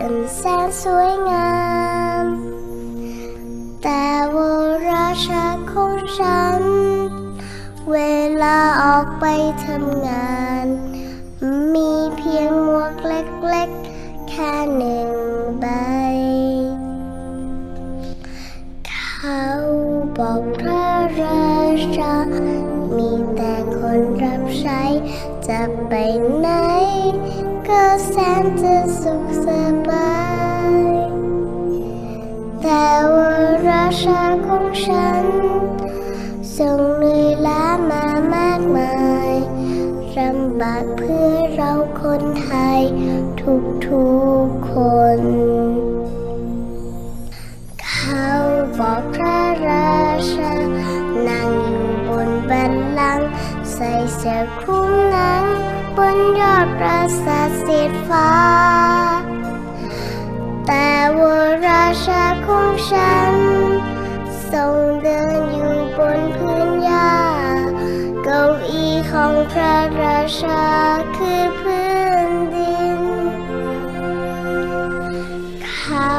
จะใส่มงกุฎอันแสนสวยงาม แต่วราชาของฉัน เวลาออกไปทำงาน มีเพียงหมวกเล็กๆ แค่หนึ่งใบ เขาบอกพระราชา มีแต่คนรับใช้จะไปไหนก็แสนจะสุขสบาย ว่าราชาของฉันทรงเหนื่อยล้ามามากมายลำบากเพื่อเราคนไทย ทุกๆคน เขาบอกพระราชา นั่งอยู่บนบัลลังก์ใส่เสื้อคลุมหนัง บนยอดปราสาทสีฟ้า แต่ว่าราชาของฉันทรงเดินอยู่บนพื้นหญ้าเก้าอี้ของพระราชาคือพื้นดิน เขา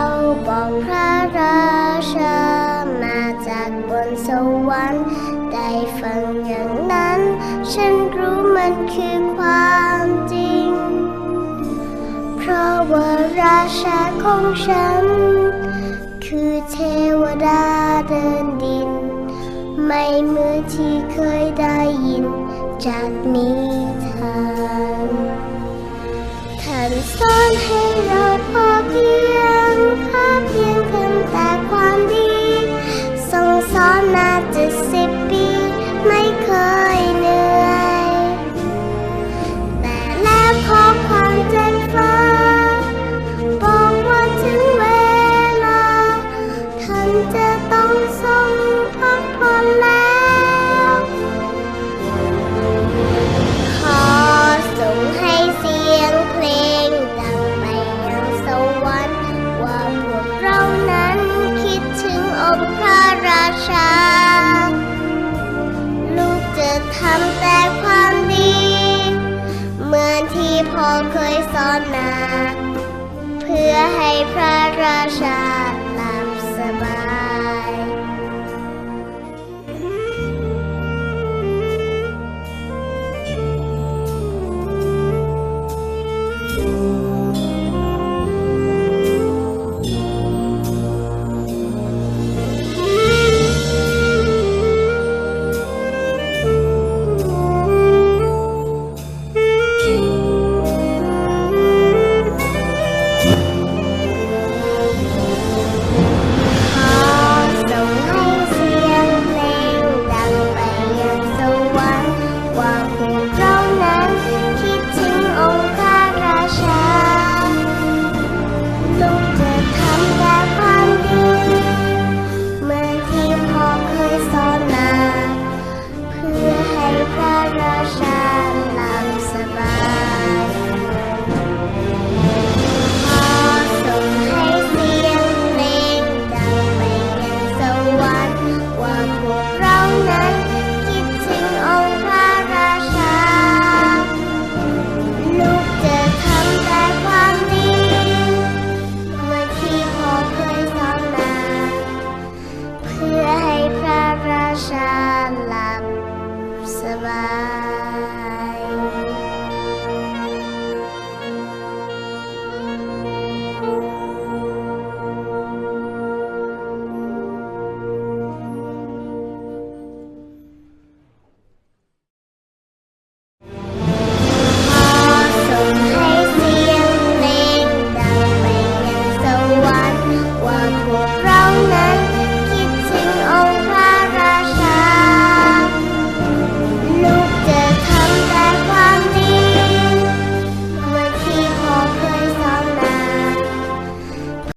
บอกพระราชามาจากบนสวรรค์ได้ฟังอย่างนั้น ฉันรู้มันคือความ ของฉัน คือเทวดาเดินดิน ไม่เหมือนที่เคยได้ยิน จากนิทานท่านสอนให้เราพอเพียง นา เพื่อให้พระราชาหลับสบาย